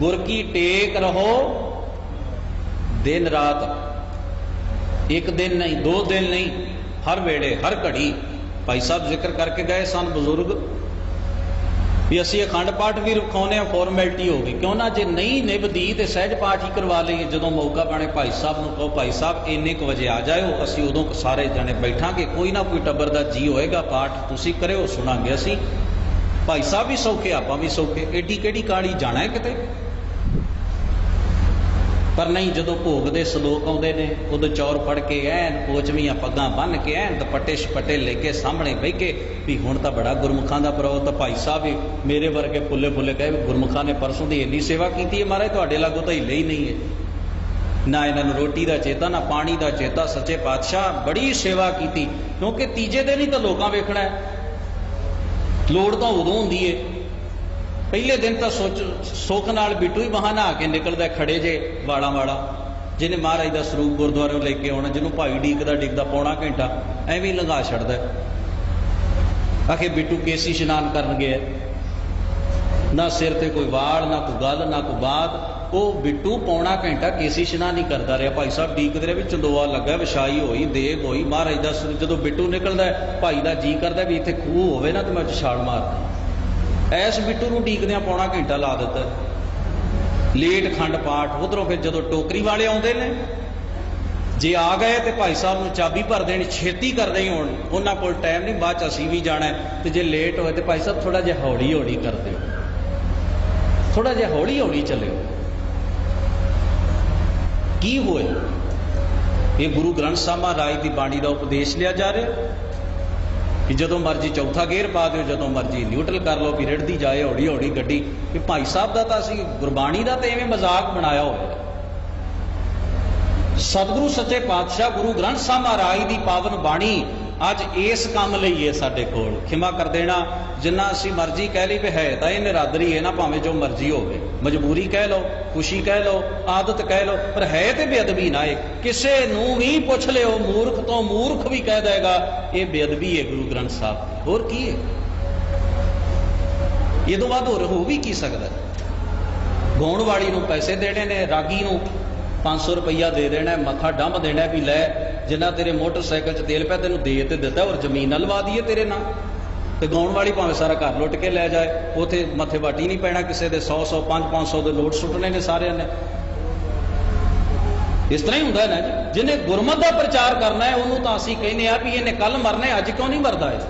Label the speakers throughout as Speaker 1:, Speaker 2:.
Speaker 1: ਗੁਰ ਕੀ ਟੇਕ ਰਹੋ, ਦਿਨ ਰਾਤ। ਇੱਕ ਦਿਨ ਨਹੀਂ, ਦੋ ਦਿਨ ਨਹੀਂ, ਹਰ ਵੇਲੇ, ਹਰ ਘੜੀ। ਭਾਈ ਸਾਹਿਬ ਜ਼ਿਕਰ ਕਰਕੇ ਗਏ ਸਨ ਬਜ਼ੁਰਗ, ਵੀ ਅਸੀਂ ਅਖੰਡ ਪਾਠ ਵੀ ਰਖਾਉਨੇ ਆ ਫਾਰਮੈਲਿਟੀ ਹੋ ਗਈ। ਕਿਉਂ ਨਾ ਜੇ ਨਹੀਂ ਨਿਭਦੀ ਤੇ ਸਹਿਜ ਪਾਠ ਹੀ ਕਰਵਾ ਲਈਏ, ਜਦੋਂ ਮੌਕਾ ਬਣੇ ਭਾਈ ਸਾਹਿਬ ਨੂੰ ਕਹੋ, ਭਾਈ ਸਾਹਿਬ, ਇੰਨੇ ਕੁ ਵਜੇ ਆ ਜਾਇਓ, ਅਸੀਂ ਉਦੋਂ ਸਾਰੇ ਜਣੇ ਬੈਠਾਂਗੇ। ਕੋਈ ਨਾ ਕੋਈ ਟੱਬਰ ਦਾ ਜੀ ਹੋਏਗਾ, ਪਾਠ ਤੁਸੀਂ ਕਰਿਓ, ਸੁਣਾਂਗੇ ਅਸੀਂ। ਭਾਈ ਸਾਹਿਬ ਵੀ ਸੌਖੇ, ਆਪਾਂ ਵੀ ਸੌਖੇ। ਏਡੀ ਕਿਹੜੀ ਕਾਲੀ ਜਾਣਾ ਹੈ ਕਿਤੇ? ਪਰ ਨਹੀਂ, ਜਦੋਂ ਭੋਗ ਦੇ ਸ਼ਲੋਕ ਆਉਂਦੇ ਨੇ, ਉਦੋਂ ਚੌਰ ਫੜ ਕੇ ਐਨ ਕੋਚਵੀਆਂ ਪੱਗਾਂ ਬੰਨ ਕੇ ਐਨ ਦੁਪੱਟੇ ਛਪੱਟੇ ਲੈ ਕੇ ਸਾਹਮਣੇ ਬਹਿ ਕੇ, ਵੀ ਹੁਣ ਤਾਂ ਬੜਾ ਗੁਰਮੁਖਾਂ ਦਾ ਪ੍ਰੋ ਤਾਂ ਭਾਈ ਸਾਹਿਬ, ਵੀ ਮੇਰੇ ਵਰਗੇ ਪੁੱਲੇ ਫੁੱਲੇ ਕਹੇ ਵੀ ਗੁਰਮੁਖਾਂ ਨੇ ਪਰਸੋਂ ਦੀ ਇੰਨੀ ਸੇਵਾ ਕੀਤੀ ਹੈ ਮਹਾਰਾਜ, ਤੁਹਾਡੇ ਲਾਗੋਂ ਤਾਂ ਹਿੱਲੇ ਹੀ ਨਹੀਂ ਹੈ। ਨਾ ਇਹਨਾਂ ਨੂੰ ਰੋਟੀ ਦਾ ਚੇਤਾ, ਨਾ ਪਾਣੀ ਦਾ ਚੇਤਾ, ਸੱਚੇ ਪਾਤਸ਼ਾਹ ਬੜੀ ਸੇਵਾ ਕੀਤੀ। ਕਿਉਂਕਿ ਤੀਜੇ ਦਿਨ ਹੀ ਤਾਂ ਲੋਕਾਂ ਵੇਖਣਾ ਹੈ। ਲੋੜ ਤਾਂ ਉਦੋਂ ਹੁੰਦੀ ਏ ਪਹਿਲੇ ਦਿਨ ਤਾਂ ਸੋਚ ਸੁੱਖ ਨਾਲ ਬਿੱਟੂ ਹੀ ਬਹਾਨਾ ਆ ਕੇ ਨਿਕਲਦਾ ਖੜੇ ਜੇ ਵਾਲਾਂ ਵਾਲਾ, ਜਿਹਨੇ ਮਹਾਰਾਜ ਦਾ ਸਰੂਪ ਗੁਰਦੁਆਰੇ ਲੈ ਕੇ ਆਉਣਾ, ਜਿਹਨੂੰ ਭਾਈ ਡੀਕਦਾ ਡਿੱਗਦਾ ਪੌਣਾ ਘੰਟਾ, ਐਵੇਂ ਲੰਘਾ ਛੱਡਦਾ ਆਖੇ ਬਿੱਟੂ ਕੇਸੀ ਇਸ਼ਨਾਨ ਕਰਨ ਗਿਆ ਨਾ ਸਿਰ ਤੇ ਕੋਈ ਵਾਲ ਨਾ ਕੋਈ ਗੱਲ, ਨਾ ਕੋਈ ਬਾਤ, ਉਹ ਬਿੱਟੂ ਪੌਣਾ ਘੰਟਾ ਕੇਸੀ ਇਸ਼ਨਾਨ ਨਹੀਂ ਕਰਦਾ ਰਿਹਾ। ਭਾਈ ਸਾਹਿਬ ਡੀਕਦੇ ਰਿਹਾ ਵੀ ਚੰਦੋਆ ਲੱਗਾ, ਵਿਛਾਈ ਹੋਈ, ਦੇਗ ਹੋਈ, ਮਹਾਰਾਜ ਦਾ ਸਰੂਪ ਜਦੋਂ ਬਿੱਟੂ ਨਿਕਲਦਾ ਭਾਈ ਦਾ ਜੀ ਕਰਦਾ ਵੀ ਇੱਥੇ ਖੂਹ ਹੋਵੇ ਨਾ ਤੇ ਮੈਂ ਛਾਲ ਮਾਰਦਾ। ਐਸ ਬਿੱਟੂ ਨੂੰ ਡੀਕਦਿਆਂ ਪੌਣਾ ਘੰਟਾ ਲਾ ਦਿੱਤਾ। ਲੇਟ ਖੰਡ ਪਾਠ, ਉਧਰੋਂ ਫਿਰ ਜਦੋਂ ਟੋਕਰੀ ਵਾਲੇ ਆਉਂਦੇ ਨੇ, ਜੇ ਆ ਗਏ ਤੇ ਭਾਈ ਸਾਹਿਬ ਨੂੰ ਚਾਬੀ ਭਰ ਦੇਣੀ, ਛੇਤੀ ਕਰਦੇ ਹੀ ਹੋਣ, ਉਹਨਾਂ ਕੋਲ ਟਾਈਮ ਨਹੀਂ, ਬਾਅਦ ਚ ਅਸੀਂ ਵੀ ਜਾਣਾ ਤੇ ਜੇ ਲੇਟ ਹੋਏ ਤੇ ਭਾਈ ਸਾਹਿਬ ਥੋੜਾ ਜਿਹਾ ਹੌਲੀ ਹੌਲੀ ਕਰ ਦਿਓ ਥੋੜਾ ਜਿਹਾ ਹੌਲੀ ਹੌਲੀ ਚੱਲਿਓ। ਕੀ ਹੋਇਆ? ਇਹ ਗੁਰੂ ਗ੍ਰੰਥ ਸਾਹਿਬ ਮਹਾਰਾਜ ਦੀ ਬਾਣੀ ਦਾ ਉਪਦੇਸ਼ ਲਿਆ ਜਾ ਰਿਹਾ। ਕਿ ਜਦੋਂ ਮਰਜ਼ੀ ਚੌਥਾ ਗੇਅਰ ਪਾ ਦਿਓ, ਜਦੋਂ ਮਰਜ਼ੀ ਨਿਊਟਰਲ ਕਰ ਲਓ, ਵੀ ਰੜਦੀ ਜਾਏ ਹੌਲੀ ਹੌਲੀ ਗੱਡੀ। ਵੀ ਭਾਈ ਸਾਹਿਬ ਦਾ ਤਾਂ ਅਸੀਂ ਗੁਰਬਾਣੀ ਦਾ ਤੇ ਐਵੇਂ ਮਜ਼ਾਕ ਬਣਾਇਆ ਹੋਇਆ ਸਤਿਗੁਰੂ ਸੱਚੇ ਪਾਤਸ਼ਾਹ ਗੁਰੂ ਗ੍ਰੰਥ ਸਾਹਿਬ ਮਹਾਰਾਜ ਦੀ ਪਾਵਨ ਬਾਣੀ ਅੱਜ ਇਸ ਕੰਮ ਲਈ ਹੈ ਸਾਡੇ ਕੋਲ। ਖਿਮਾ ਕਰ ਦੇਣਾ, ਜਿੰਨਾ ਅਸੀਂ ਮਰਜ਼ੀ ਕਹਿ ਲਈ ਵੀ ਹੈ, ਤਾਂ ਇਹ ਨਿਰਾਦਰੀ ਹੈ ਨਾ ਭਾਵੇਂ ਜੋ ਮਰਜ਼ੀ ਹੋਵੇ। ਮਜਬੂਰੀ ਕਹਿ ਲਓ, ਖੁਸ਼ੀ ਕਹਿ ਲਓ, ਆਦਤ ਕਹਿ ਲਓ, ਪਰ ਹੈ ਤੇ ਬੇਅਦਬੀ ਨਾ ਇਹ ਕਿਸੇ ਨੂੰ ਵੀ ਪੁੱਛ ਲਿਓ, ਮੂਰਖ ਤੋਂ ਮੂਰਖ ਵੀ ਕਹਿ ਦੇਗਾ, ਇਹ ਬੇਅਦਬੀ ਹੈ ਗੁਰੂ ਗ੍ਰੰਥ ਸਾਹਿਬ। ਹੋਰ ਕੀ ਹੈ? ਇਹ ਤੋਂ ਬਾਅਦ ਹੋਰ ਹੋ ਵੀ ਕੀ ਸਕਦਾ? ਗਾਉਣ ਵਾਲੀ ਨੂੰ ਪੈਸੇ ਦੇਣੇ ਨੇ, ਰਾਗੀ ਨੂੰ 500 ਰੁਪਈਆ ਦੇ ਦੇਣਾ, ਮੱਥਾ ਡੰਬ ਦੇਣਾ ਵੀ ਲੈ ਜਿੰਨਾ ਤੇਰੇ ਮੋਟਰਸਾਈਕਲ 'ਚ ਤੇਲ ਪਿਆ, ਤੈਨੂੰ ਦੇ ਤੇ ਦਿੱਤਾ ਔਰ ਜ਼ਮੀਨ ਨਾਲ ਲਵਾ ਦਈਏ ਤੇਰੇ ਨਾਂ। ਤੇ ਗਾਉਣ ਵਾਲੀ ਭਾਵੇਂ ਸਾਰਾ ਘਰ ਲੁੱਟ ਕੇ ਲੈ ਜਾਏ, ਉਥੇ ਮੱਥੇ ਵਾਟੀ ਨਹੀਂ ਪੈਣਾ ਕਿਸੇ ਦੇ 100 100 5 500 ਦੇ ਲੋਟ ਸੁੱਟਣੇ ਨੇ ਸਾਰਿਆਂ ਨੇ। ਇਸ ਤਰ੍ਹਾਂ ਹੀ ਹੁੰਦਾ ਨਾ ਜਿਹਨੇ ਗੁਰਮਤ ਦਾ ਪ੍ਰਚਾਰ ਕਰਨਾ ਹੈ, ਉਹਨੂੰ ਤਾਂ ਅਸੀਂ ਕਹਿੰਦੇ ਆ ਵੀ ਇਹਨੇ ਕੱਲ ਮਰਨਾ ਹੈ, ਅੱਜ ਕਿਉਂ ਨਹੀਂ ਮਰਦਾ ਇਹ?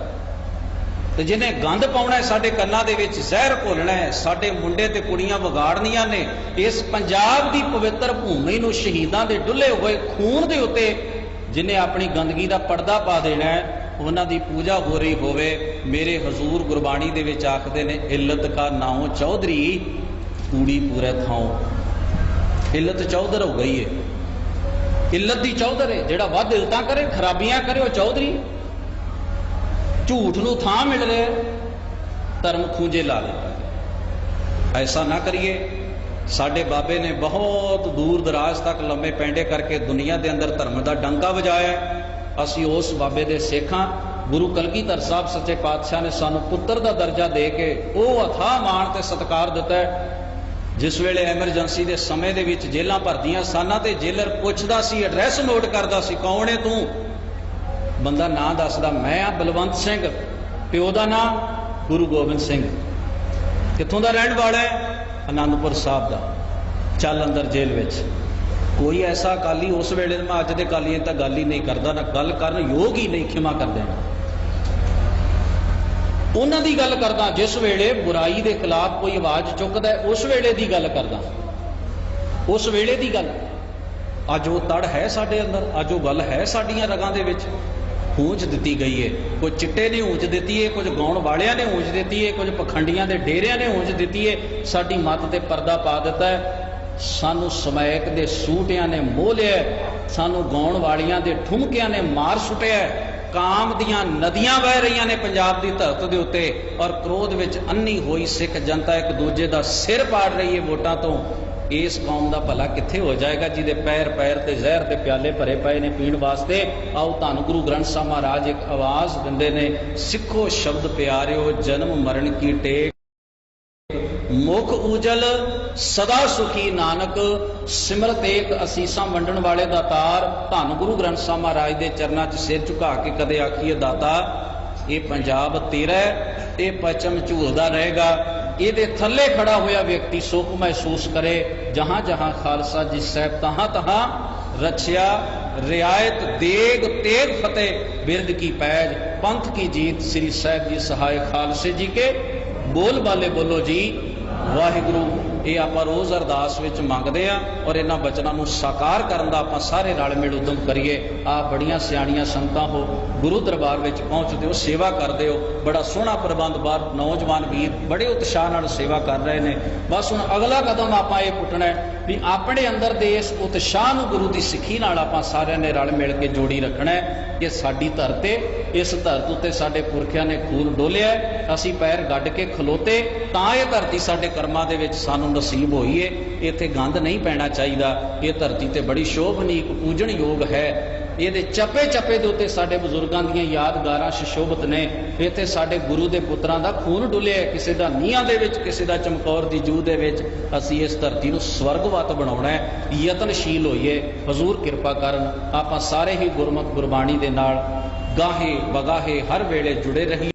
Speaker 1: ਤੇ ਜਿਹਨੇ ਗੰਦ ਪਾਉਣਾ ਹੈ, ਸਾਡੇ ਕੰਨਾਂ ਦੇ ਵਿੱਚ ਜ਼ਹਿਰ ਘੋਲਣਾ ਹੈ, ਸਾਡੇ ਮੁੰਡੇ ਤੇ ਕੁੜੀਆਂ ਵਿਗਾੜਨੀਆਂ ਨੇ, ਇਸ ਪੰਜਾਬ ਦੀ ਪਵਿੱਤਰ ਭੂਮੀ ਨੂੰ ਸ਼ਹੀਦਾਂ ਦੇ ਡੁੱਲੇ ਹੋਏ ਖੂਨ ਦੇ ਉੱਤੇ ਜਿਹਨੇ ਆਪਣੀ ਗੰਦਗੀ ਦਾ ਪਰਦਾ ਪਾ ਦੇਣਾ ਹੈ, ਉਹਨਾਂ ਦੀ ਪੂਜਾ ਹੋ ਰਹੀ ਹੋਵੇ, ਮੇਰੇ ਹਜ਼ੂਰ ਗੁਰਬਾਣੀ ਦੇ ਵਿੱਚ ਆਖਦੇ ਨੇ, ਇੱਲਤ ਕਾ ਨਾਉ ਚੌਧਰੀ ਕੂੜੀ ਪੂਰੇ ਥਾਉ। ਇੱਲਤ ਚੌਧਰ ਹੋ ਗਈ ਏ। ਇੱਲਤ ਦੀ ਚੌਧਰ ਏ, ਜਿਹੜਾ ਵੱਧ ਇਲਤਾਂ ਕਰੇ, ਖਰਾਬੀਆਂ ਕਰੇ, ਉਹ ਚੌਧਰੀ। ਝੂਠ ਨੂੰ ਥਾਂ ਮਿਲ ਰਿਹਾ ਧਰਮ ਖੂੰਜੇ ਲਾ ਲੈਂਦਾ ਐਸਾ ਨਾ ਕਰੀਏ। ਸਾਡੇ ਬਾਬੇ ਨੇ ਬਹੁਤ ਦੂਰ ਦਰਾਜ ਤੱਕ ਲੰਮੇ ਪੈਂਡੇ ਕਰਕੇ ਦੁਨੀਆ ਦੇ ਅੰਦਰ ਧਰਮ ਦਾ ਡੰਕਾ ਵਜਾਇਆ। ਅਸੀਂ ਉਸ ਬਾਬੇ ਦੇ ਸੇਖਾਂ, ਗੁਰੂ ਕਲਗੀਧਰ ਸਾਹਿਬ ਸੱਚੇ ਪਾਤਸ਼ਾਹ ਨੇ ਸਾਨੂੰ ਪੁੱਤਰ ਦਾ ਦਰਜਾ ਦੇ ਕੇ ਉਹ ਅਥਾਹ ਮਾਣ ਤੇ ਸਤਿਕਾਰ ਦਿੱਤਾ ਜਿਸ ਵੇਲੇ ਐਮਰਜੈਂਸੀ ਦੇ ਸਮੇਂ ਦੇ ਵਿੱਚ ਜੇਲ੍ਹਾਂ ਭਰਦੀਆਂ ਸਨ ਤੇ ਜੇਲਰ ਪੁੱਛਦਾ ਸੀ ਐਡਰੈਸ ਨੋਟ ਕਰਦਾ ਸੀ, ਕੌਣ ਹੈ ਤੂੰ? ਬੰਦਾ ਨਾਂ ਦੱਸਦਾ, ਮੈਂ ਆ ਬਲਵੰਤ ਸਿੰਘ, ਪਿਓ ਦਾ ਨਾਂ ਗੁਰੂ ਗੋਬਿੰਦ ਸਿੰਘ। ਕਿੱਥੋਂ ਦਾ ਰਹਿਣ ਵਾਲਾ ਹੈ? ਅਨੰਦਪੁਰ ਸਾਹਿਬ ਦਾ, ਚੱਲ ਅੰਦਰ ਜੇਲ੍ਹ ਵਿੱਚ। ਕੋਈ ਐਸਾ ਅਕਾਲੀ ਉਸ ਵੇਲੇ ਮੈਂ ਅੱਜ ਦੇ ਅਕਾਲੀਆਂ ਤਾਂ ਗੱਲ ਹੀ ਨਹੀਂ ਕਰਦਾ, ਨਾ ਗੱਲ ਕਰਨ ਯੋਗ ਹੀ ਨਹੀਂ, ਖਿਮਾ ਕਰ ਦੇਣਾ। ਉਹਨਾਂ ਦੀ ਗੱਲ ਕਰਦਾ, ਜਿਸ ਵੇਲੇ ਬੁਰਾਈ ਦੇ ਖਿਲਾਫ ਕੋਈ ਆਵਾਜ਼ ਚੁੱਕਦਾ, ਉਸ ਵੇਲੇ ਦੀ ਗੱਲ ਕਰਦਾ। ਉਸ ਵੇਲੇ ਦੀ ਗੱਲ। ਅੱਜ ਉਹ ਤੜ ਹੈ ਸਾਡੇ ਅੰਦਰ, ਅੱਜ ਉਹ ਗੱਲ ਹੈ ਸਾਡੀਆਂ ਰਗਾਂ ਦੇ ਵਿੱਚ। ਹੂੰਜ ਦਿੱਤੀ ਗਈ ਏ। ਕੁਝ ਚਿੱਟੇ ਨੇ ਹੂੰਜ ਦਿੱਤੀ ਏ, ਕੁਝ ਗਾਉਣ ਵਾਲਿਆਂ ਨੇ ਹੂੰਜ ਦਿੱਤੀ ਏ, ਕੁਝ ਪਖੰਡੀਆਂ ਦੇ ਡੇਰਿਆਂ ਨੇ ਹੂੰਜ ਦਿੱਤੀ ਏ। ਸਾਡੀ ਮੱਤ ਤੇ ਪਰਦਾ ਪਾ ਦਿੱਤਾ ਹੈ ਸਾਨੂੰ ਸਮੈਕ ਦੇ ਸੂਟਿਆਂ ਨੇ ਮੋਹ ਲਿਆ ਸਾਨੂੰ ਗਾਉਣ ਵਾਲੀਆਂ ਦੇ ਠੁਮਕਿਆਂ ਨੇ ਮਾਰ ਸੁੱਟਿਆ ਕਾਮ ਦੀਆਂ ਨਦੀਆਂ ਵਹਿ ਰਹੀਆਂ ਨੇ ਪੰਜਾਬ ਦੀ ਧਰਤ ਦੇ ਉੱਤੇ। ਔਰ ਕ੍ਰੋਧ ਵਿੱਚ ਅੰਨੀ ਹੋਈ ਸਿੱਖ ਜਨਤਾ ਇੱਕ ਦੂਜੇ ਦਾ ਸਿਰ ਪਾੜ ਰਹੀ ਹੈ ਵੋਟਾਂ ਤੋਂ। ਇਸ ਕੌਮ ਦਾ ਭਲਾ ਕਿੱਥੇ ਹੋ ਜਾਏਗਾ? ਜਿਹਦੇ ਪੈਰ ਪੈਰ ਤੇ ਜ਼ਹਿਰ ਦੇ ਪਿਆਲੇ ਭਰੇ ਪਏ ਨੇ ਪੀਣ ਵਾਸਤੇ। ਆਓ ਧੰਨ ਗੁਰੂ ਗ੍ਰੰਥ ਸਾਹਿਬ ਮਹਾਰਾਜ ਇੱਕ ਆਵਾਜ਼ ਦਿੰਦੇ ਨੇ। ਸਿੱਖੋ ਸ਼ਬਦ ਪਿਆਰਿਓ ਜਨਮ ਮਰਨ ਕੀ ਟੇਕ। ਮੁਖ ਉਜਲ ਸਦਾ ਸੁਖੀ ਨਾਨਕ। ਸਿਮਰਤ ਏਕ ਅਸੀਸਾਂ ਵੰਡਣ ਵਾਲੇ ਦਾਤਾਰ ਧੰਨ ਗੁਰੂ ਗ੍ਰੰਥ ਸਾਹਿਬ ਮਹਾਰਾਜ ਦੇ ਚਰਨਾਂ 'ਚ ਸਿਰ ਝੁਕਾ ਕੇ ਕਦੇ ਆਖੀਏ ਦਾਤਾ ਇਹ ਪੰਜਾਬ ਤੇਰਾ ਹੈ, ਇਹ ਪਚਮ ਝੂਲਦਾ ਰਹੇਗਾ। ਇਹਦੇ ਥੱਲੇ ਖੜਾ ਹੋਇਆ ਵਿਅਕਤੀ ਸੁਖ ਮਹਿਸੂਸ ਕਰੇ, ਜਹਾਂ ਜਹਾਂ ਖਾਲਸਾ ਜੀ ਸਾਹਿਬ ਤਹਾਂ ਤਹਾਂ ਰਚਿਆ, ਰਿਆਇਤ, ਦੇਗ, ਤੇਗ ਫਤਿਹ ਬਿਰਦ ਕੀ ਪੈਜ, ਪੰਥ ਕੀ ਜੀਤ, ਸ੍ਰੀ ਸਾਹਿਬ ਜੀ ਸਹਾਇ ਖਾਲਸੇ ਜੀ ਕੇ, ਬੋਲ ਬਾਲੇ ਬੋਲੋ ਜੀ, ਵਾਹਿਗੁਰੂ ਇਹ ਆਪਾਂ ਰੋਜ਼ ਅਰਦਾਸ ਵਿੱਚ ਮੰਗਦੇ ਆ ਔਰ ਇਹਨਾਂ ਬਚਨਾਂ ਨੂੰ ਸਾਕਾਰ ਕਰਨ ਦਾ ਆਪਾਂ ਸਾਰੇ ਰਲ ਮਿਲ ਉਦਮ ਕਰੀਏ। ਆ ਬੜੀਆਂ ਸਿਆਣੀਆਂ ਸੰਗਤਾਂ ਹੋ, ਗੁਰੂ ਦਰਬਾਰ ਵਿੱਚ ਪਹੁੰਚਦੇ ਹੋ, ਸੇਵਾ ਕਰਦੇ ਹੋ। ਬੜਾ ਸੋਹਣਾ ਪ੍ਰਬੰਧ ਬਾਹਰ ਨੌਜਵਾਨ ਵੀਰ ਬੜੇ ਉਤਸ਼ਾਹ ਨਾਲ ਸੇਵਾ ਕਰ ਰਹੇ ਨੇ। ਬਸ ਹੁਣ ਅਗਲਾ ਕਦਮ ਆਪਾਂ ਇਹ ਪੁੱਟਣਾ ਹੈ। ਵੀ ਆਪਣੇ ਅੰਦਰ ਦੇ ਇਸ ਉਤਸ਼ਾਹ ਨੂੰ ਗੁਰੂ ਦੀ ਸਿੱਖੀ ਨਾਲ ਆਪਾਂ ਸਾਰਿਆਂ ਨੇ ਰਲ ਮਿਲ ਕੇ ਜੋੜੀ ਰੱਖਣਾ ਹੈ ਕਿ ਸਾਡੀ ਧਰਤੇ ਇਸ ਧਰਤ ਉੱਤੇ ਸਾਡੇ ਪੁਰਖਿਆਂ ਨੇ ਖੂਨ ਡੋਲਿਆ ਅਸੀਂ ਪੈਰ ਗੱਡ ਕੇ ਖਲੋਤੇ, ਤਾਂ ਇਹ ਧਰਤੀ ਸਾਡੇ ਕਰਮਾਂ ਦੇ ਵਿੱਚ ਸਾਨੂੰ ਨਸੀਬ ਹੋਈ ਏ। ਇੱਥੇ ਗੰਦ ਨਹੀਂ ਪੈਣਾ ਚਾਹੀਦਾ। ਇਹ ਧਰਤੀ ਤੇ ਬੜੀ ਸ਼ੋਭਨੀਕ ਪੂਜਣ ਯੋਗ ਹੈ। ਇਹਦੇ ਚੱਪੇ ਚੱਪੇ ਦੇ ਉੱਤੇ ਸਾਡੇ ਬਜ਼ੁਰਗਾਂ ਦੀਆਂ ਯਾਦਗਾਰਾਂ ਸ਼ਿਸ਼ੋਭਤ ਨੇ। ਇੱਥੇ ਸਾਡੇ ਗੁਰੂ ਦੇ ਪੁੱਤਰਾਂ ਦਾ ਖੂਨ ਡੁੱਲਿਆ ਕਿਸੇ ਦਾ ਨੀਹਾਂ ਦੇ ਵਿੱਚ, ਕਿਸੇ ਦਾ ਚਮਕੌਰ ਦੀ ਜੂ ਦੇ ਵਿੱਚ ਅਸੀਂ ਇਸ ਧਰਤੀ ਨੂੰ ਸਵਰਗਵਤ ਬਣਾਉਣਾ ਹੈ। ਯਤਨਸ਼ੀਲ ਹੋਈਏ। ਹਜ਼ੂਰ ਕਿਰਪਾ ਕਰਨ ਆਪਾਂ ਸਾਰੇ ਹੀ ਗੁਰਮਤ ਗੁਰਬਾਣੀ ਦੇ ਨਾਲ ਗਾਹੇ ਬਗਾਹੇ ਹਰ ਵੇਲੇ ਜੁੜੇ ਰਹੀਏ।